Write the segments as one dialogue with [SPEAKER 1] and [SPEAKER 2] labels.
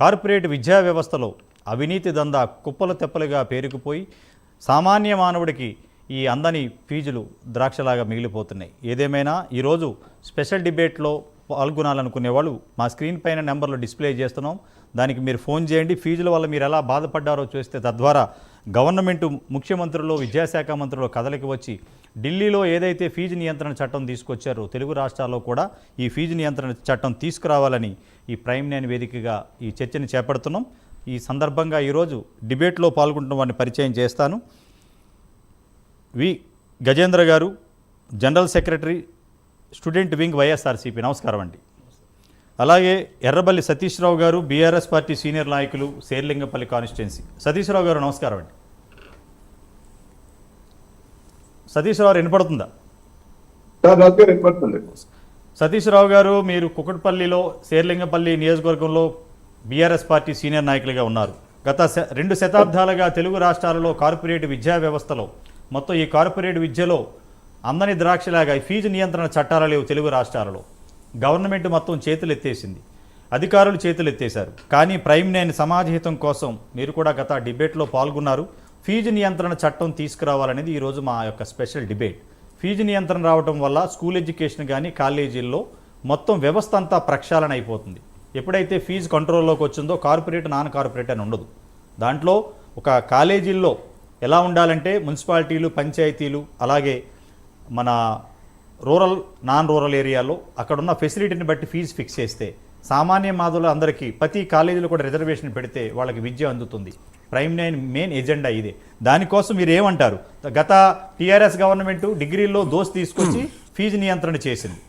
[SPEAKER 1] Corporate విద్యా వ్యవస్థలో అవినీతి దందా కుప్పలు తెప్పలుగా పేరుకుపోయి సామాన్య మానవుడికి ఈ అందని ఫీజులు ద్రాక్షలాగా మిగిలిపోతున్నాయి. ఏదేమైనా ఈరోజు స్పెషల్ డిబేట్లో పాల్గొనాలనుకునే వాళ్ళు మా స్క్రీన్ పైన నెంబర్లో డిస్ప్లే చేస్తున్నాం. దానికి మీరు ఫోన్ చేయండి. ఫీజుల వల్ల మీరు ఎలా బాధపడ్డారో చూస్తే తద్వారా గవర్నమెంట్ ముఖ్యమంత్రులు విద్యాశాఖ మంత్రులు కదలికి వచ్చి ఢిల్లీలో ఏదైతే ఫీజు నియంత్రణ చట్టం తీసుకొచ్చారో తెలుగు రాష్ట్రాల్లో కూడా ఈ ఫీజు నియంత్రణ చట్టం తీసుకురావాలని ఈ ప్రైమ్ నైన్ వేదికగా ఈ చర్చని చేపడుతున్నాం. ఈ సందర్భంగా ఈరోజు డిబేట్లో పాల్గొంటున్న వారిని పరిచయం చేస్తాను. V. Gajendra garu general secretary student wing YSRCP. నమస్కారం అండి. అలాగే ఎర్రబల్లి సతీష్ రావు గారు బీఆర్ఎస్ పార్టీ సీనియర్ నాయకులు శేర్లింగపల్లి కాన్స్టిట్యున్సీ. సతీష్ రావు గారు నమస్కారం అండి. సతీష్ రావు గారు వినపడుతుందా
[SPEAKER 2] రాజు గారు వినపడుతుంది.
[SPEAKER 1] సతీష్ రావు గారు మీరు కుకట్పల్లిలో శేర్లింగపల్లి నియోజకవర్గంలో బీఆర్ఎస్ పార్టీ సీనియర్ నాయకులుగా ఉన్నారు. గత రెండు శతాబ్దాలుగా తెలుగు రాష్ట్రాలలో కార్పొరేట్ విద్యా వ్యవస్థలో మొత్తం ఈ కార్పొరేట్ విద్యలో అందని ద్రాక్షలాగా ఫీజు నియంత్రణ చట్టాలు లేవు తెలుగు రాష్ట్రాలలో. గవర్నమెంట్ మొత్తం చేతులు ఎత్తేసింది అధికారులు చేతులు ఎత్తేశారు కానీ ప్రైమ్ నైన్ సమాజహితం కోసం మీరు కూడా గత డిబేట్లో పాల్గొన్నారు. ఫీజు నియంత్రణ చట్టం తీసుకురావాలనేది ఈరోజు మా యొక్క స్పెషల్ డిబేట్. ఫీజు నియంత్రణ రావడం వల్ల స్కూల్ ఎడ్యుకేషన్ కానీ కాలేజీల్లో మొత్తం వ్యవస్థ అంతా ప్రక్షాళన అయిపోతుంది. ఎప్పుడైతే ఫీజు కంట్రోల్లోకి వచ్చిందో కార్పొరేట్ నాన్ కార్పొరేట్ అని ఉండదు. దాంట్లో ఒక కాలేజీల్లో ఎలా ఉండాలంటే మున్సిపాలిటీలు పంచాయతీలు అలాగే మన రూరల్ నాన్ రూరల్ ఏరియాలో అక్కడున్న ఫెసిలిటీని బట్టి ఫీజు ఫిక్స్ చేస్తే సామాన్య మాధవులు అందరికీ ప్రతి కాలేజీలో కూడా రిజర్వేషన్ పెడితే వాళ్ళకి విద్య అందుతుంది. ప్రైమ్ నైన్ మెయిన్ ఎజెండా ఇదే. దానికోసం మీరు ఏమంటారు గత టీఆర్ఎస్ గవర్నమెంట్ డిగ్రీల్లో దోస్ తీసుకొచ్చి ఫీజు నియంత్రణ చేసింది.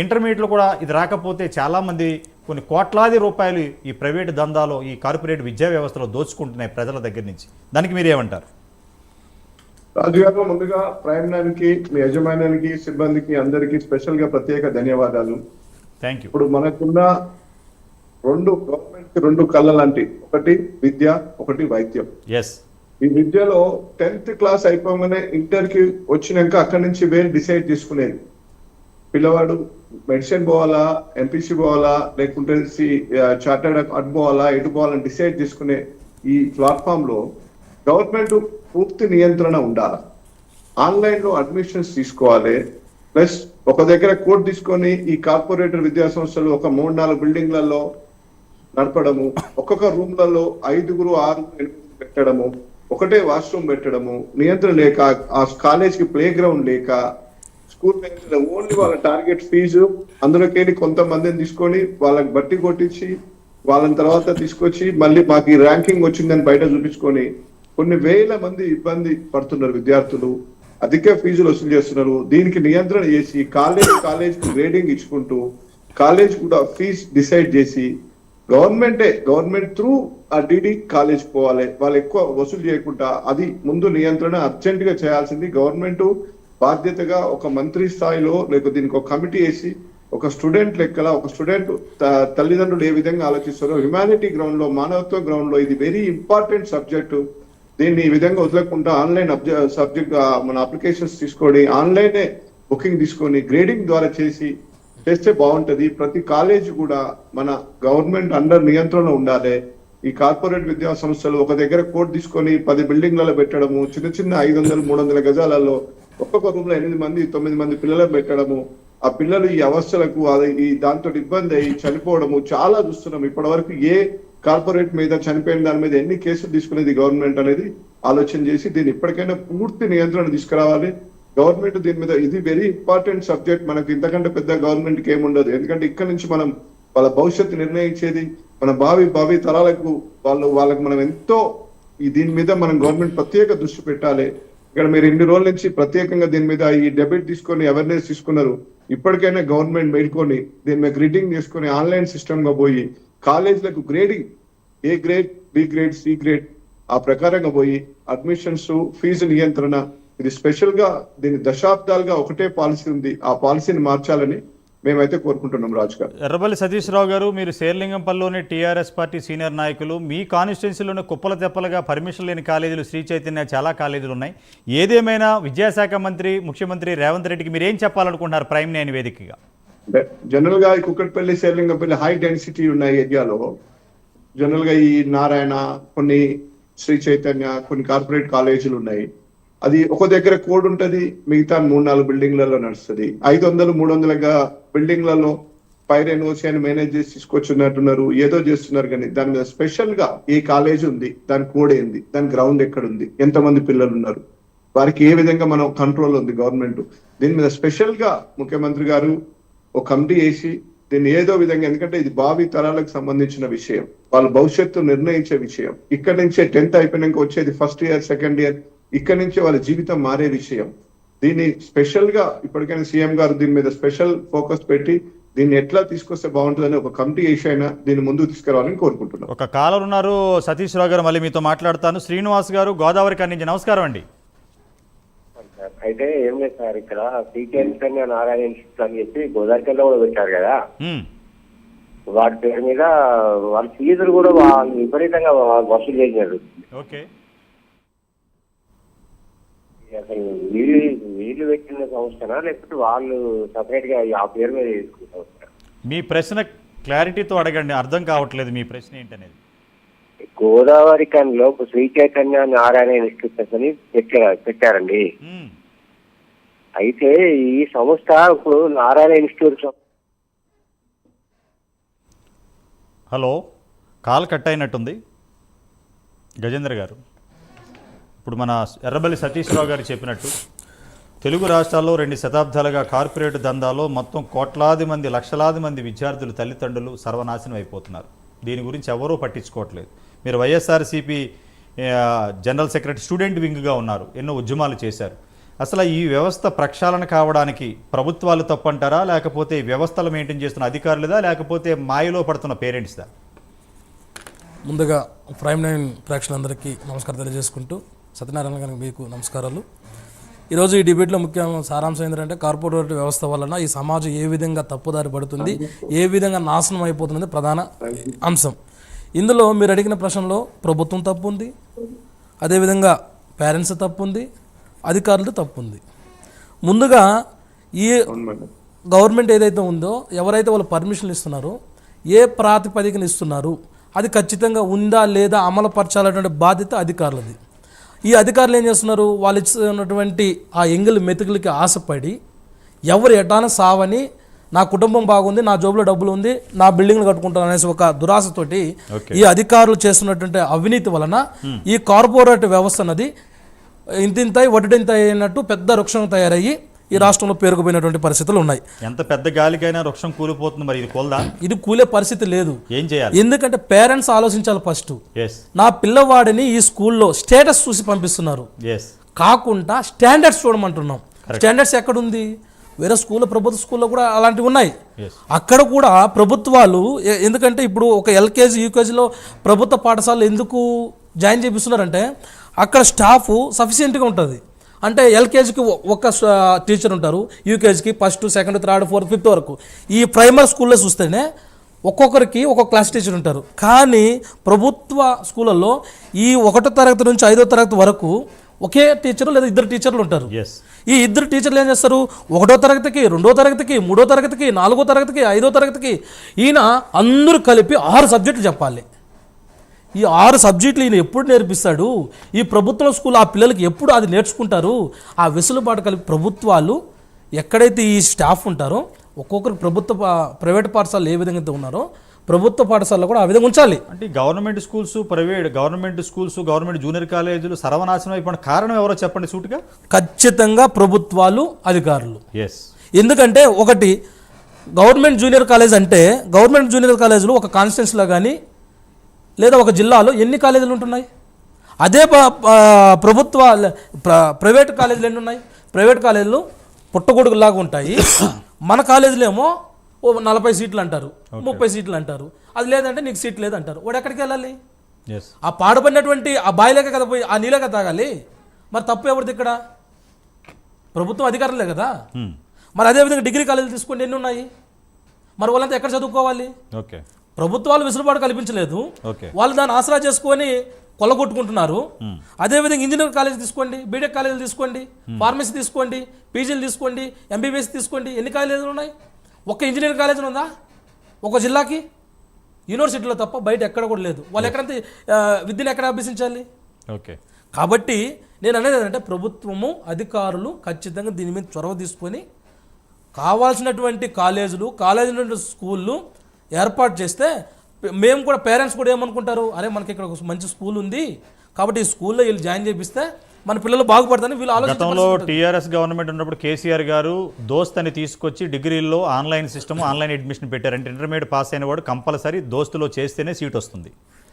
[SPEAKER 1] ఇంటర్మీడియట్లో కూడా ఇది రాకపోతే చాలామంది కొన్ని కోట్లాది రూపాయలు ఈ ప్రైవేట్ దందాలో ఈ కార్పొరేట్ విద్యా వ్యవస్థలో దోచుకుంటున్నాయి ప్రజల దగ్గర నుంచి. దానికి మీరు ఏమంటారు
[SPEAKER 2] రాజు గారు ముందుగా ప్రైమ్ నైన్కి మీ యజమానికి సిబ్బందికి అందరికి స్పెషల్గా ప్రత్యేక ధన్యవాదాలు.
[SPEAKER 1] Thank you.
[SPEAKER 2] ఇప్పుడు మనకున్న రెండు గవర్నమెంట్కి రెండు కళ్ళ లాంటి ఒకటి విద్య ఒకటి వైద్యం. ఈ విద్యలో టెన్త్ క్లాస్ అయిపోగానే ఇంటర్కి వచ్చినాక అక్కడి నుంచి వేరే డిసైడ్ చేసుకునేది. పిల్లవాడు మెడిసిన్ పోవాలా ఎంపీసీ పోవాలా లేకుంటే చార్టర్డ్ అటు పోవాలా ఎటు పోవాలని డిసైడ్ చేసుకునే ఈ ప్లాట్ఫామ్లో గవర్నమెంట్ పూర్తి నియంత్రణ ఉండాలి. ఆన్లైన్లో అడ్మిషన్స్ తీసుకోవాలి. ప్లస్ ఒక దగ్గర కోడ్ తీసుకొని ఈ కార్పొరేటర్ విద్యా సంస్థలు ఒక మూడు నాలుగు బిల్డింగ్లలో నడపడము ఒక్కొక్క రూమ్లలో ఐదుగురు ఆరు ఎనిమిది పెట్టడము ఒకటే వాష్రూమ్ పెట్టడము నియంత్రణ లేక ఆ కాలేజ్కి ప్లే గ్రౌండ్ లేక స్కూల్ ఓన్లీ వాళ్ళ టార్గెట్ ఫీజు అందులోకి వెళ్ళి కొంతమందిని తీసుకొని వాళ్ళకి బట్టి కొట్టించి వాళ్ళని తర్వాత తీసుకొచ్చి మళ్ళీ మాకు ఈ ర్యాంకింగ్ వచ్చిందని బయట చూపించుకొని కొన్ని వేల మంది ఇబ్బంది పడుతున్నారు విద్యార్థులు. అధిక ఫీజులు వసూలు చేస్తున్నారు. దీనికి నియంత్రణ చేసి కాలేజ్ కాలేజ్ గ్రేడింగ్ ఇచ్చుకుంటూ కాలేజ్ కూడా ఫీజు డిసైడ్ చేసి గవర్నమెంటే గవర్నమెంట్ త్రూ ఆ డిడి కాలేజ్ పోవాలి. వాళ్ళు ఎక్కువ వసూలు చేయకుండా అది ముందు నియంత్రణ అర్జెంట్గా చేయాల్సింది గవర్నమెంట్. బాధ్యతగా ఒక మంత్రి స్థాయిలో లేక దీనికి ఒక కమిటీ వేసి ఒక స్టూడెంట్ లెక్కల ఒక స్టూడెంట్ త- తల్లిదండ్రులు ఏ విధంగా ఆలోచిస్తారో హ్యుమానిటీ గ్రౌండ్లో మానవత్వ గ్రౌండ్లో ఇది వెరీ ఇంపార్టెంట్ సబ్జెక్టు. దీన్ని ఈ విధంగా వదలకుండా ఆన్లైన్ సబ్జెక్ట్ మన అప్లికేషన్స్ తీసుకొని ఆన్లైనే బుకింగ్ తీసుకొని గ్రేడింగ్ ద్వారా చేసి చేస్తే బాగుంటది. ప్రతి కాలేజ్ కూడా మన గవర్నమెంట్ అండర్ నియంత్రణ ఉండాలి. ఈ కార్పొరేట్ విద్యా సంస్థలు ఒక దగ్గర కోర్టు తీసుకొని పది బిల్డింగ్లలో పెట్టడము చిన్న చిన్న ఐదు వందలు మూడు వందల గజాలలో ఒక్కొక్క రూమ్లో ఎనిమిది మంది తొమ్మిది మంది పిల్లలకు పెట్టడము. ఆ పిల్లలు ఈ అవస్థలకు అది ఈ దాంతో ఇబ్బంది అయ్యి చనిపోవడము చాలా చూస్తున్నాం. ఇప్పటి వరకు ఏ కార్పొరేట్ మీద చనిపోయిన దాని మీద ఎన్ని కేసులు తీసుకునేది గవర్నమెంట్ అనేది ఆలోచన చేసి దీన్ని ఇప్పటికైనా పూర్తి నియంత్రణ తీసుకురావాలి. గవర్నమెంట్ దీని మీద ఇది వెరీ ఇంపార్టెంట్ సబ్జెక్ట్ మనకు ఇంతకంటే పెద్ద గవర్నమెంట్కి ఏముండదు ఎందుకంటే ఇక్కడ నుంచి మనం వాళ్ళ భవిష్యత్తు నిర్ణయించేది మన భావి భావి తరాలకు వాళ్ళు వాళ్ళకి మనం ఎంతో ఈ దీని మీద మనం గవర్నమెంట్ ప్రత్యేక దృష్టి పెట్టాలి. ఇక్కడ మీరు ఇన్ని రోజుల నుంచి ప్రత్యేకంగా దీని మీద ఈ డెబిట్ తీసుకొని అవేర్నెస్ తీసుకున్నారు. ఇప్పటికైనా గవర్నమెంట్ మేల్కొని దీని మీద గ్రీటింగ్ చేసుకొని ఆన్లైన్ సిస్టమ్గా పోయి కాలేజీలకు grading A grade B grade C grade ఆ ప్రకారంగా పోయి అడ్మిషన్స్ ఫీజు నియంత్రణ ఇది స్పెషల్గా దీని దశాబ్దాలుగా ఒకటే పాలసీ ఉంది. ఆ పాలసీని మార్చాలని మేమైతే కోరుకుంటున్నాం రాజు గారు.
[SPEAKER 1] ఎర్రబల్లి సతీష్ రావు గారు మీరు శేర్లింగంపల్లిలోని టీఆర్ఎస్ పార్టీ సీనియర్ నాయకులు మీ కాన్స్టిట్యున్సీలోని కుప్పల తెప్పలుగా పర్మిషన్ లేని కాలేజీలు శ్రీ చైతన్య చాలా కాలేజీలు ఉన్నాయి. ఏదేమైనా విద్యాశాఖ మంత్రి ముఖ్యమంత్రి రేవంత్ రెడ్డికి మీరు ఏం చెప్పాలనుకుంటున్నారు ప్రైమ్ నైన్ వేదికగా
[SPEAKER 2] జనరల్గా ఈ కుక్కట్పల్లి శేర్లింగపల్లి హై డెన్సిటీ ఉన్న ఏరియాలో. జనరల్గా ఈ నారాయణ కొన్ని శ్రీ చైతన్య కొన్ని కార్పొరేట్ కాలేజీలు ఉన్నాయి. అది ఒక దగ్గర కోడ్ ఉంటది మిగతా మూడు నాలుగు బిల్డింగ్లలో నడుస్తుంది. ఐదు వందలు మూడు వందలుగా బిల్డింగ్లలో పైరైన్ ఓషియాన్ని మేనేజ్ చేసి తీసుకొచ్చున్నట్టున్నారు ఏదో చేస్తున్నారు కానీ దాని మీద స్పెషల్గా ఏ కాలేజ్ ఉంది దాని కోడ్ ఏంది దాని గ్రౌండ్ ఎక్కడ ఉంది ఎంతమంది పిల్లలు ఉన్నారు వారికి ఏ విధంగా మనం కంట్రోల్ ఉంది గవర్నమెంట్. దీని మీద స్పెషల్గా ముఖ్యమంత్రి గారు ఒక కమిటీ వేసి దీన్ని ఏదో విధంగా ఎందుకంటే ఇది భావి తరాలకు సంబంధించిన విషయం వాళ్ళ భవిష్యత్తు నిర్ణయించే విషయం. ఇక్కడ నుంచే టెన్త్ అయిపోయినాక వచ్చేది ఫస్ట్ ఇయర్ సెకండ్ ఇయర్ ఇక్కడ నుంచే వాళ్ళ జీవితం మారే విషయం. దీన్ని స్పెషల్గా ఇప్పటికైనా సీఎం గారు దీని మీద స్పెషల్ ఫోకస్ పెట్టి దీన్ని ఎట్లా తీసుకొస్తే బాగుంటుందని ఒక కమిటీ అయినా దీన్ని ముందుకు తీసుకురావాలని కోరుకుంటున్నాం.
[SPEAKER 1] ఒక కాలర్ ఉన్నారు సతీష్ రావు గారు మళ్ళీ మీతో మాట్లాడతాను. శ్రీనివాస్ గారు గోదావరి నుంచి నమస్కారం అండి.
[SPEAKER 3] సార్ అయితే ఏం లేదు సార్ ఇక్కడ కన్యా నారాయణ ఇన్స్టిట్యూట్ అని చెప్పి గోదావరికల్లో కూడా పెట్టారు కదా. వాటి పేరు మీద వాళ్ళ ఫీజులు కూడా విపరీతంగా వసూలు చేసినారు.
[SPEAKER 1] ఓకే.
[SPEAKER 3] అసలు వీళ్ళు వీళ్ళు పెట్టిన సంస్థనా? లేకపోతే వాళ్ళు సపరేట్గా ఆ పేరు మీద
[SPEAKER 1] మీ ప్రశ్న క్లారిటీతో అడగండి. అర్థం కావట్లేదు మీ ప్రశ్న ఏంటనేది.
[SPEAKER 3] గోదావరి కన్లో శ్రీ చైతన్య నారాయణ ఇన్స్టిట్యూట్ అని పెట్టారు పెట్టారండి. అయితే ఈ సంస్థ ఇప్పుడు Narayana institute
[SPEAKER 1] hello call cut అయినట్టుంది. గజేంద్ర గారు. ఇప్పుడు మన ఎర్రబల్లి సతీష్ రావు గారు చెప్పినట్టు తెలుగు రాష్ట్రాల్లో రెండు శతాబ్దాలుగా కార్పొరేట్ దందాలో మొత్తం కోట్లాది మంది లక్షలాది మంది విద్యార్థులు తల్లిదండ్రులు సర్వనాశనం అయిపోతున్నారు. దీని గురించి ఎవరూ పట్టించుకోవట్లేదు. మీరు వైఎస్ఆర్సీపీ జనరల్ సెక్రటరీ స్టూడెంట్ వింగ్గా ఉన్నారు ఎన్నో ఉద్యమాలు చేశారు. అసలు ఈ వ్యవస్థ ప్రక్షాళన కావడానికి ప్రభుత్వాలు తప్పంటారా? లేకపోతే వ్యవస్థలు మెయింటైన్ చేస్తున్న అధికారులదా? లేకపోతే మాయలో పడుతున్న పేరెంట్స్దా?
[SPEAKER 4] ముందుగా ప్రైమ్ నైన్ ప్రేక్షకులందరికీ నమస్కారం తెలియజేసుకుంటూ సత్యనారాయణ గారికి మీకు నమస్కారాలు. ఈరోజు ఈ డిబేట్లో ముఖ్య సారాంశం ఏంటంటే కార్పొరేట్ వ్యవస్థ వలన ఈ సమాజం ఏ విధంగా తప్పుదారి పడుతుంది ఏ విధంగా నాశనం అయిపోతుంది ప్రధాన అంశం. ఇందులో మీరు అడిగిన ప్రశ్నలో ప్రభుత్వం తప్పు ఉంది అదేవిధంగా పేరెంట్స్ తప్పు ఉంది అధికారులు తప్పు ఉంది ముందుగా ఈ గవర్నమెంట్ ఏదైతే ఉందో ఎవరైతే వాళ్ళు పర్మిషన్లు ఇస్తున్నారో ఏ ప్రాతిపదికన ఇస్తున్నారు అది ఖచ్చితంగా ఉందా లేదా అమలు బాధ్యత అధికారులది. ఈ అధికారులు ఏం చేస్తున్నారు వాళ్ళు ఇచ్చినటువంటి ఆ ఎంగిల్ మెతుకులకి ఆశపడి ఎవరు ఎటాన సావని నా కుటుంబం బాగుంది నా జోబులో డబ్బులు ఉంది నా బిల్డింగ్లు కట్టుకుంటాను అనేసి ఒక దురాశతోటి. ఈ అధికారులు చేస్తున్నటువంటి అవినీతి వలన ఈ కార్పొరేట్ వ్యవస్థ అన్నది ఇంతింతై వడ్డింత అయినట్టు పెద్ద వృక్షం తయారయ్యి ఈ రాష్ట్రంలో పేరుకుపోయినటువంటి పరిస్థితులు ఉన్నాయి.
[SPEAKER 1] ఎంత పెద్ద గాలికైనా వృక్షం కూలిపోతుంది మరి ఇది కోల్దా?
[SPEAKER 4] ఇది కూలే పరిస్థితి లేదు.
[SPEAKER 1] ఏం చేయాలి?
[SPEAKER 4] ఎందుకంటే పేరెంట్స్ ఆలోచించాలి ఫస్ట్. నా పిల్లవాడిని ఈ స్కూల్లో స్టేటస్ చూసి పంపిస్తున్నారు. కాకుండా స్టాండర్డ్స్ చూడమంటున్నాం. స్టాండర్డ్స్ ఎక్కడుంది? వేరే స్కూల్లో ప్రభుత్వ స్కూల్లో కూడా అలాంటివి ఉన్నాయి. అక్కడ కూడా ప్రభుత్వాలు ఎందుకంటే ఇప్పుడు ఒక ఎల్కేజీ యూకేజీలో ప్రభుత్వ పాఠశాలలు ఎందుకు జాయిన్ చేపిస్తున్నారంటే అక్కడ స్టాఫ్ సఫిషియెంట్గా ఉంటుంది. అంటే ఎల్కేజీకి ఒక టీచర్ ఉంటారు. యూకేజీకి first second third fourth fifth వరకు. ఈ ప్రైమరీ స్కూల్లో చూస్తేనే ఒక్కొక్కరికి ఒక్కొక్క క్లాస్ టీచర్ ఉంటారు. కానీ ప్రభుత్వ స్కూళ్ళల్లో ఈ ఒకటో తరగతి నుంచి ఐదో తరగతి వరకు ఒకే టీచరు లేదా ఇద్దరు టీచర్లు ఉంటారు.
[SPEAKER 1] ఎస్
[SPEAKER 4] ఈ ఇద్దరు టీచర్లు ఏం చేస్తారు? ఒకటో తరగతికి రెండో తరగతికి మూడో తరగతికి నాలుగో తరగతికి ఐదో తరగతికి ఈయన అందరూ కలిపి ఆరు సబ్జెక్టులు చెప్పాలి. ఈ ఆరు సబ్జెక్టులు ఈయన ఎప్పుడు నేర్పిస్తాడు? ఈ ప్రభుత్వ స్కూల్ ఆ పిల్లలకి ఎప్పుడు అది నేర్చుకుంటారు? ఆ వెసులుబాటు కలిపి ప్రభుత్వాలు ఎక్కడైతే ఈ స్టాఫ్ ఉంటారో ఒక్కొక్కరికి ప్రభుత్వ ప్రైవేట్ పాఠశాలలు ఏ విధంగా అయితే ఉన్నారో ప్రభుత్వ పాఠశాలలో కూడా ఆ విధంగా ఉంచాలి.
[SPEAKER 1] అంటే government schools private government schools government junior కాలేజీలు సర్వనాశనం అయిపోయిన కారణం ఎవరో చెప్పండి సూటిగా?
[SPEAKER 4] ఖచ్చితంగా ప్రభుత్వాలు అధికారులు.
[SPEAKER 1] ఎస్
[SPEAKER 4] ఎందుకంటే ఒకటి గవర్నమెంట్ జూనియర్ కాలేజ్ అంటే గవర్నమెంట్ జూనియర్ కాలేజీలు ఒక కాన్స్టిట్యున్సీలో కానీ లేదా ఒక జిల్లాలో ఎన్ని కాలేజీలు ఉంటున్నాయి? అదే ప్రభుత్వ ప్ర- ప్రైవేట్ కాలేజీలు ఎన్ని ఉన్నాయి? ప్రైవేట్ కాలేజీలు పుట్టగొడుగులాగా ఉంటాయి. మన కాలేజీలు ఏమో ఓ నలభై సీట్లు అంటారు ముప్పై సీట్లు అంటారు. అది లేదంటే నీకు సీట్ లేదంటారు. వాడు ఎక్కడికి వెళ్ళాలి? ఆ పాడుపడినటువంటి ఆ బాయిలేక కదా పోయి ఆ నీళ్ళక తాగాలి? మరి తప్పు ఎవరిది ఇక్కడ? ప్రభుత్వం అధికారులే కదా? మరి అదేవిధంగా డిగ్రీ కాలేజీలు తీసుకోండి ఎన్ని ఉన్నాయి? మరి వాళ్ళంతా ఎక్కడ చదువుకోవాలి?
[SPEAKER 1] ఓకే.
[SPEAKER 4] ప్రభుత్వాలు వెసులుబాటు కల్పించలేదు. వాళ్ళు దాన్ని ఆసరా చేసుకొని కొల్లగొట్టుకుంటున్నారు. అదేవిధంగా ఇంజనీరింగ్ కాలేజ్ తీసుకోండి బీటెక్ కాలేజీలు తీసుకోండి ఫార్మసీ తీసుకోండి పీజీలు తీసుకోండి ఎంబీబీఎస్ తీసుకోండి ఎన్ని కాలేజీలు ఉన్నాయి? ఒక్క ఇంజనీరింగ్ కాలేజీ ఉందా? ఒక జిల్లాకి? యూనివర్సిటీలో తప్ప బయట ఎక్కడ కూడా లేదు. వాళ్ళు ఎక్కడంతా విద్యను ఎక్కడ అభ్యసించాలి?
[SPEAKER 1] ఓకే.
[SPEAKER 4] కాబట్టి నేను అనేది ఏంటంటే ప్రభుత్వము అధికారులు ఖచ్చితంగా దీని మీద చొరవ తీసుకొని కావాల్సినటువంటి కాలేజీలు కాలేజీలు స్కూళ్ళు ఏర్పాటు చేస్తే మేము కూడా పేరెంట్స్ కూడా ఏమనుకుంటారు? అరే మనకి ఇక్కడ ఒక మంచి స్కూల్ ఉంది. కాబట్టి ఈ స్కూల్లో వీళ్ళు జాయిన్ చేపిస్తే మన పిల్లలు బాగుపడతారని వీళ్ళు
[SPEAKER 1] గతంలో టీఆర్ఎస్ గవర్నమెంట్ ఉన్నప్పుడు కేసీఆర్ గారు దోస్త్ అని తీసుకొచ్చి డిగ్రీల్లో ఆన్లైన్ సిస్టమ్ ఆన్లైన్ అడ్మిషన్ పెట్టారంటే ఇంటర్మీడియట్ పాస్ అయిన వాడు కంపల్సరీ దోస్తులో చేస్తేనే సీట్ వస్తుంది.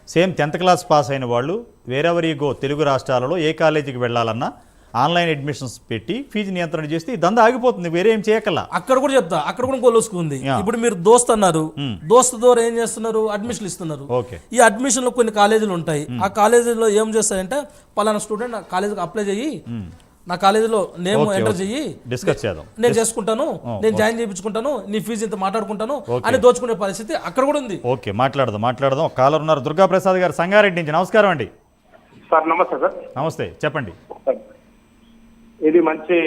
[SPEAKER 1] సేమ్ టెన్త్ క్లాస్ పాస్ అయిన వాళ్ళు వేరెవరీ గో తెలుగు రాష్ట్రాలలో ఏ కాలేజీకి వెళ్ళాలన్నా ఆన్లైన్ అడ్మిషన్స్ పెట్టి ఫీజు నియంత్రణ చేస్తే ఈ దంద ఆగిపోతుంది వేరే ఏం చేయకల్లా.
[SPEAKER 4] అక్కడ కూడా చెప్తా అక్కడ కూడా కొలుసుకుంది. ఇప్పుడు మీరు దోస్త్ అన్నారు. దోస్త్ ద్వారా ఏం చేస్తున్నారు? అడ్మిషన్లు ఇస్తున్నారు.
[SPEAKER 1] ఓకే.
[SPEAKER 4] ఈ అడ్మిషన్లో కొన్ని కాలేజీలు ఉంటాయి. ఆ కాలేజీలో ఏం చేస్తారంటే పలానా స్టూడెంట్ నా కాలేజీకి అప్లై చెయ్యి. నా కాలేజీలో నేమ్ ఎంటర్. చెయ్యి.
[SPEAKER 1] డిస్కస్ చేద్దాం.
[SPEAKER 4] నేను చేసుకుంటాను నేను జాయిన్ చేయించుకుంటాను నీ ఫీజు ఇంత మాట్లాడుకుంటాను. అని దోచుకునే పరిస్థితి అక్కడ కూడా ఉంది.
[SPEAKER 1] ఓకే మాట్లాడదాం మాట్లాడదాం. ఒక కాలర్ ఉన్నారు దుర్గా ప్రసాద్ గారు సంగారెడ్డి నుంచి. నమస్కారం అండి.
[SPEAKER 3] సార్ నమస్తే సార్.
[SPEAKER 1] నమస్తే చెప్పండి.
[SPEAKER 3] ఇది మంచి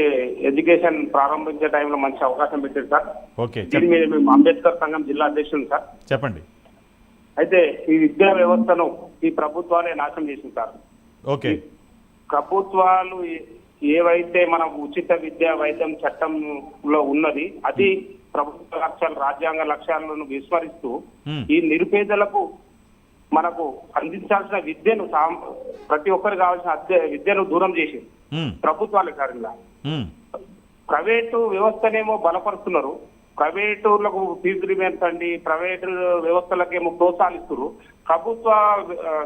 [SPEAKER 3] ఎడ్యుకేషన్ ప్రారంభించే టైంలో మంచి అవకాశం పెట్టారు సార్.
[SPEAKER 1] ఓకే
[SPEAKER 3] దీని మీద మేము అంబేద్కర్ సంఘం జిల్లా అధ్యక్షులు సార్.
[SPEAKER 1] చెప్పండి.
[SPEAKER 3] అయితే ఈ విద్యా వ్యవస్థను ఈ ప్రభుత్వాలే నాశనం చేసింది సార్.
[SPEAKER 1] ఓకే.
[SPEAKER 3] ప్రభుత్వాలు ఏవైతే మన ఉచిత విద్యా వైద్యం చట్టంలో ఉన్నది అది ప్రభుత్వ లక్ష్యాలు రాజ్యాంగ లక్ష్యాలను విస్మరిస్తూ. ఈ నిరుపేదలకు మనకు అందించాల్సిన విద్యను ప్రతి ఒక్కరికి కావాల్సిన విద్యను దూరం చేసి
[SPEAKER 1] ఉమ్,
[SPEAKER 3] ప్రభుత్వాలే సార్ ఇలా
[SPEAKER 1] ఉమ్,
[SPEAKER 3] ప్రైవేటు వ్యవస్థనేమో బలపరుస్తున్నారు. ప్రైవేటులకు ఫీజు పెంచండి ప్రైవేటు వ్యవస్థలకేమో ప్రోత్సహిస్తున్నారు ప్రభుత్వ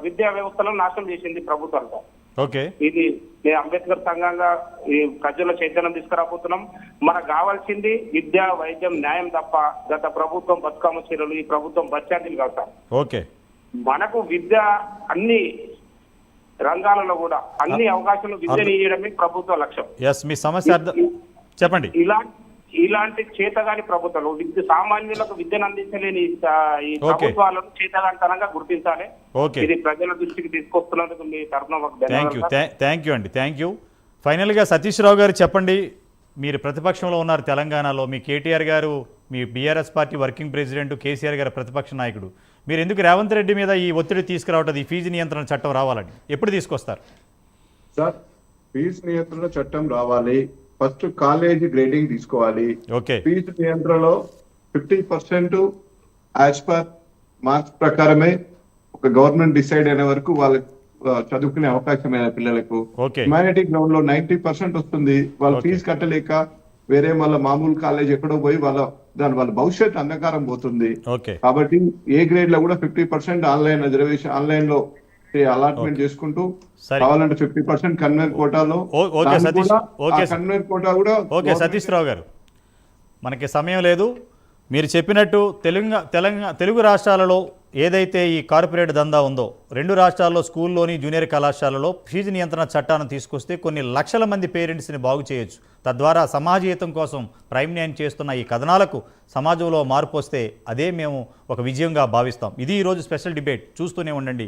[SPEAKER 3] విద్యా వ్యవస్థలను నాశనం చేసింది ప్రభుత్వాలు సార్.
[SPEAKER 1] ఓకే.
[SPEAKER 3] ఇది నేను అంబేద్కర్ సంఘంగా ఈ ప్రజల్లో చైతన్యం తీసుకురాబోతున్నాం. మనకు కావాల్సింది విద్య వైద్యం న్యాయం తప్ప గత ప్రభుత్వం బతుకమ్మ చీరలు ఈ ప్రభుత్వం బచ్చాంతిలు సార్.
[SPEAKER 1] ఓకే.
[SPEAKER 3] మనకు విద్య అన్ని రంగాలలో కూడా అన్ని అవకాశాలు విద్యను ఇవ్వడమే ప్రభుత్వ లక్ష్యం.
[SPEAKER 1] ఎస్ మీ సమస్య చెప్పండి.
[SPEAKER 3] ఇలా ఇలాంటి చేతగాని ప్రభుత్వాలు విద్య సామాన్యులకు విద్యను అందించలేని ఈ. ప్రభుత్వాలను చేతగానితనంగా గుర్తించాలి. ఇది ప్రజల దృష్టికి తీసుకొస్తున్నందుకు మీ తరఫున.
[SPEAKER 1] థ్యాంక్ యూ అండి. థ్యాంక్ యూ ఫైనల్గా సతీష్ రావు గారు చెప్పండి. మీరు ప్రతిపక్షంలో ఉన్నారు తెలంగాణలో. మీ కేటీఆర్ గారు మీ BRS party working president KCR గారు ప్రతిపక్ష నాయకుడు. మీరు ఎందుకు రేవంత్ రెడ్డి మీద ఈ ఒత్తిడి తీసుకురావటం ఈ ఫీజు నియంత్రణ చట్టం రావాలండి ఎప్పుడు తీసుకొస్తారు?
[SPEAKER 2] సార్ ఫీజు నియంత్రణ చట్టం రావాలి. ఫస్ట్ కాలేజీ గ్రేడింగ్ తీసుకోవాలి.
[SPEAKER 1] ఓకే.
[SPEAKER 2] ఫీజు నియంత్రణలో fifty percent as per marks ప్రకారమే ఒక గవర్నమెంట్ డిసైడ్ అయిన వరకు వాళ్ళకి చదువుకునే అవకాశం పిల్లలకు.
[SPEAKER 1] ఓకే.
[SPEAKER 2] హ్యుమానిటీ గ్రౌండ్లో నైన్టీ పర్సెంట్ వస్తుంది. వాళ్ళు. ఫీజు కట్టలేక వేరే వాళ్ళ మామూలు కాలేజ్ ఎక్కడో పోయి వాళ్ళ దాని వాళ్ళ భవిష్యత్ అంధకారం పోతుంది. కాబట్టి ఏ గ్రేడ్లో కూడా ఫిఫ్టీ పర్సెంట్ ఆన్లైన్ రిజర్వేషన్ ఆన్లైన్లో అలాట్మెంట్ చేసుకుంటూ. కావాలంటే ఫిఫ్టీ పర్సెంట్ కన్వేర్ కోటాలో కన్వేర్ కోటా కూడా
[SPEAKER 1] ఓకే సతీష్ రావు గారు. మనకి సమయం లేదు. మీరు చెప్పినట్టు తెలంగాణ తెలంగాణ తెలుగు రాష్ట్రాలలో ఏదైతే ఈ కార్పొరేట్ దందా ఉందో రెండు రాష్ట్రాల్లో స్కూల్లోని జూనియర్ కళాశాలలో ఫీజు నియంత్రణ చట్టాన్ని తీసుకొస్తే కొన్ని లక్షల మంది పేరెంట్స్ని బాగు చేయొచ్చు. తద్వారా సమాజహితం కోసం ప్రైమ్న్యాయం చేస్తున్న ఈ కథనాలకు సమాజంలో మార్పు వస్తే అదే మేము ఒక విజయంగా భావిస్తాం. ఇది ఈరోజు స్పెషల్ డిబేట్. చూస్తూనే ఉండండి.